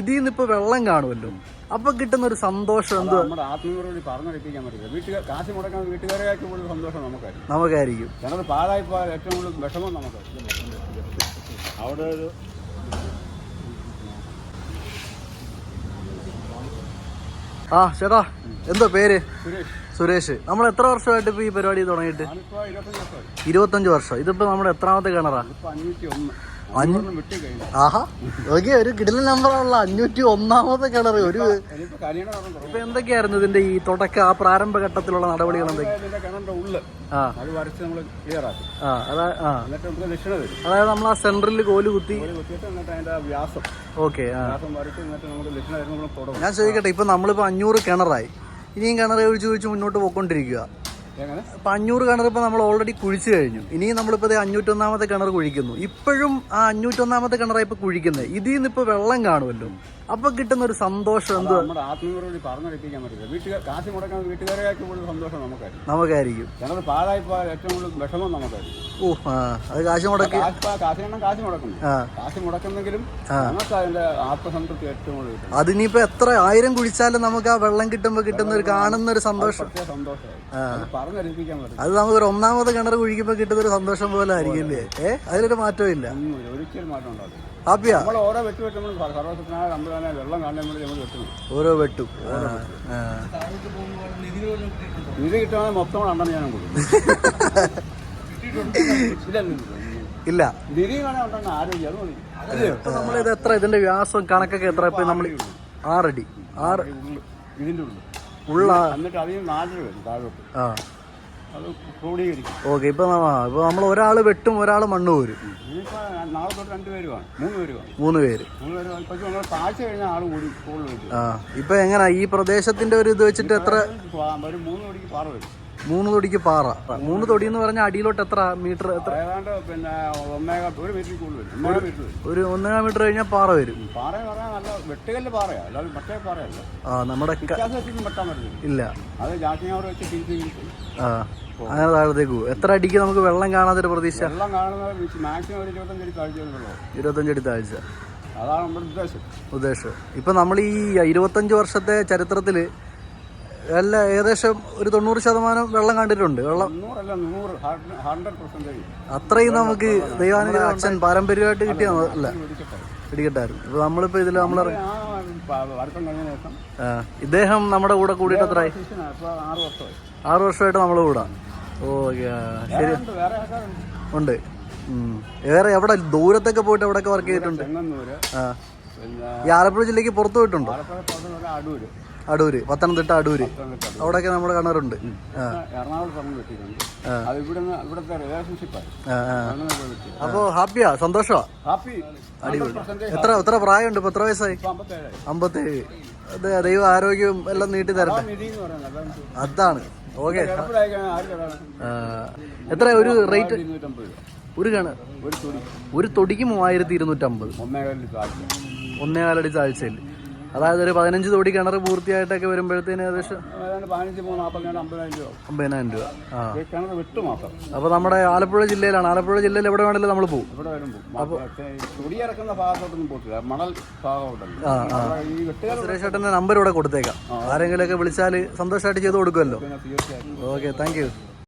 ഇതിൽ നിന്ന് ഇപ്പൊ വെള്ളം കാണുമല്ലോ. അപ്പൊ കിട്ടുന്ന ഒരു സന്തോഷം എന്തോ നമ്മുടെ ആത്മീയരോട് പറഞ്ഞടിപ്പിക്കാൻ പറ്റില്ല വീട്ടുകാർ കാശ് മുടക്കാൻ വീട്ടുകാരെയൊക്കെ കൂടുതൽ സന്തോഷം നമുക്കായിരിക്കും. നമുക്കായിരിക്കും. ഞങ്ങൾ പാഴായി പോയാൽ ഏറ്റവും കൂടുതൽ വിഷമം നമുക്ക്. അവിടെ ഒരു ആ ചേട്ടാ എന്തോ പേര്? സുരേഷ്. നമ്മൾ എത്ര വർഷമായിട്ട് ഇപ്പൊ ഈ പരിപാടി തുടങ്ങിയിട്ട്? ഇരുപത്തഞ്ച് വർഷം. ഇതിപ്പോ നമ്മുടെ എത്രാമത്തെ കിണറാ? ഇപ്പം അഞ്ഞൂറ്റി ഒന്ന്. ആഹാ. ഓക്കെ ഒരു കിടിലൻ നമ്പറുള്ള അഞ്ഞൂറ്റി ഒന്നാമത്തെ കിണർ ഒരു ഇപ്പൊ എന്തൊക്കെയായിരുന്നു ഇതിന്റെ ഈ തുടക്ക ആ പ്രാരംഭ ഘട്ടത്തിലുള്ള നടപടികൾ അതായത് നമ്മൾ ആ സെന്ററിൽ കോൽ കുത്തി ഓക്കെ ഞാൻ ചോദിക്കട്ടെ ഇപ്പൊ നമ്മളിപ്പോ അഞ്ഞൂറ് കിണറായി. ഇനിയും കിണർ ഒഴിച്ച് ഒഴിച്ച് മുന്നോട്ട് പോയിക്കൊണ്ടിരിക്കുക അപ്പൊ അഞ്ഞൂറ് കിണർ ഇപ്പൊ നമ്മൾ ഓൾറെഡി കുഴിച്ചു കഴിഞ്ഞു. ഇനി നമ്മളിപ്പോ ദേ അഞ്ഞൂറ്റൊന്നാമത്തെ കിണർ കുഴിക്കുന്നു. ഇപ്പോഴും ആ അഞ്ഞൂറ്റൊന്നാമത്തെ കിണറായി ഇപ്പൊ കുഴിക്കുന്നത് ഇതിൽ നിന്ന് ഇപ്പൊ വെള്ളം കാണുമല്ലോ അപ്പൊ കിട്ടുന്ന ഒരു സന്തോഷം എന്തോ നമ്മുടെ ആത്മീയരോട് പറഞ്ഞറിയിപ്പിക്കാൻ പറ്റില്ല. വീട്ടുകാർ കാശ് മുടക്കാൻ വീട്ടുകാരെയൊക്കെ കൂടുതൽ സന്തോഷം നമുക്കായിരിക്കും. നമുക്കായിരിക്കും. ഞങ്ങൾ പാഴായി പോയാൽ ഏറ്റവും കൂടുതൽ വിഷമം നമുക്കായിരിക്കും. ഓ ആ അത് കാശ് മുടക്കി കാശ് പ- കാശിനെണ്ണം കാശ് മുടക്കുന്നു. കാശ് മുടക്കുന്നെങ്കിലും നമുക്ക് അതിന്റെ ആത്മസംതൃപ്തി ഏറ്റവും കൂടുതൽ കിട്ടും. അതിനിപ്പോ എത്ര ആയിരം കുഴിച്ചാലും നമുക്ക് ആ വെള്ളം കിട്ടുമ്പോ കിട്ടുന്ന ഒരു കാണുന്ന ഒരു സന്തോഷം. സന്തോഷം അത് നമുക്ക് ഒരു ഒന്നാമത് കിണർ കുഴിക്കുമ്പോ കിട്ടുന്ന ഒരു സന്തോഷം പോലെ ആയിരിക്കില്ലേ? ഏ? അതിലൊരു മാറ്റവും ഇല്ല. ഒന്നുമില്ല ഒരിക്കലും മാറ്റം ഉണ്ടാവില്ല ഹാപ്പിയാ? നമ്മൾ ഓരോ വെട്ടു വെട്ട് നമ്മൾ വെള്ളം കാണാൻ വേണ്ടി നമ്മൾ ഓരോ വെട്ടും. ഇത് മൊത്തം അണ്ണൻ ഞാൻ കൊടുക്കും. ഇല്ല, ഇപ്പൊ നമ്മളിത് എത്ര ഇതിന്റെ വ്യാസം കണക്കൊക്കെ എത്ര ഇപ്പൊ നമ്മൾ ആറടി. ആറ്. ഇതിന്റെ ഉള്ള എന്നിട്ട് അതിന് നാലര വരും താഴോട്ട്. ആ. ഓക്കെ ഇപ്പൊ ഇപ്പൊ നമ്മൾ ഒരാൾ വെട്ടും ഒരാൾ മണ്ണ് പോരും. മൂന്ന് പേര് ആ ഇപ്പൊ എങ്ങനെ ഈ പ്രദേശത്തിന്റെ ഒരു ഇത് വെച്ചിട്ട് എത്ര മൂന്ന് തൊടിക്ക് പാറ മൂന്ന് തൊടി എന്ന് പറഞ്ഞാൽ അടിയിലോട്ട് എത്ര മീറ്റർ എത്ര ഒരു ഒന്നര മീറ്റർ കഴിഞ്ഞാൽ പാറ വരും. ആ നമ്മുടെ ഇല്ല. ആ. അങ്ങനെ താഴത്തേക്ക് പോകും. എത്ര അടിക്ക് നമുക്ക് വെള്ളം കാണാത്തൊരു പ്രതീക്ഷ? വെള്ളം മാക്സിമം ഒരു ഇരുപത്തഞ്ച് അടി താഴ്ച ഇരുപത്തഞ്ചടി താഴ്ച. അതാണ് നമ്മുടെ ഉദ്ദേശം. ഉദ്ദേശം. ഇപ്പൊ നമ്മൾ ഈ ഇരുപത്തഞ്ച് വർഷത്തെ ചരിത്രത്തിൽ എല്ലാ ഏകദേശം ഒരു തൊണ്ണൂറ് ശതമാനം വെള്ളം കണ്ടിട്ടുണ്ട്. വെള്ളം അത്രയും നമുക്ക് ദൈവാനുഗ്രഹം അച്ഛൻ പാരമ്പര്യമായിട്ട് കിട്ടിയ അല്ല പിടിക്കട്ടായിരുന്നു. ഇപ്പൊ നമ്മളിപ്പോ ഇതിൽ നമ്മൾ വർഷം കഴിഞ്ഞ ശേഷം ഇദ്ദേഹം നമ്മുടെ കൂടെ കൂടിയിട്ട് എത്രയായി ആറ് വർഷമായി. ആറ് വർഷമായിട്ട് നമ്മുടെ കൂടാ. ഓക്കെ ശരി. ഉണ്ട്, വേറെ എവിടെ ദൂരത്തൊക്കെ പോയിട്ട് എവിടെയൊക്കെ വർക്ക് ചെയ്തിട്ടുണ്ട്? ഈ ആലപ്പുഴ ജില്ലക്ക് പുറത്തു പോയിട്ടുണ്ടോ? അടൂര്. അടൂര് പത്തനംതിട്ട അടൂര്. അവിടെയൊക്കെ നമ്മൾ കാണാറുണ്ട്. അപ്പോ ഹാപ്പിയാ? സന്തോഷമാ അടിപൊളി. എത്ര എത്ര പ്രായമുണ്ട്? ഇപ്പൊ എത്ര വയസ്സായി? അമ്പത്തേഴ് അതെ ദൈവം ആരോഗ്യവും എല്ലാം നീട്ടി തരട്ടെ. അതാണ് ഓക്കെ. എത്ര ഒരു റേറ്റ്? ഒരു കാണ ഒരു തൊടിക്ക് മൂവായിരത്തി ഇരുന്നൂറ്റമ്പത്. ഒന്നേകാലിൽ നാലടി താഴ്ചയിൽ. അതായത് ഒരു പതിനഞ്ച് തോടി കിണർ പൂർത്തിയായിട്ടൊക്കെ വരുമ്പോഴത്തേന് ഏകദേശം അമ്പതിനായിരം രൂപ. ആ. അപ്പോൾ നമ്മുടെ ആലപ്പുഴ ജില്ലയിലാണ്. ആലപ്പുഴ ജില്ലയിൽ എവിടെ വേണമെങ്കിലും നമ്മൾ പോകും വെട്ടുകാർ നമ്പർ ഇവിടെ കൊടുത്തേക്കാം. ആരെങ്കിലും ഒക്കെ വിളിച്ചാൽ സന്തോഷമായിട്ട് ചെയ്ത് കൊടുക്കുമല്ലോ. Okay thank you.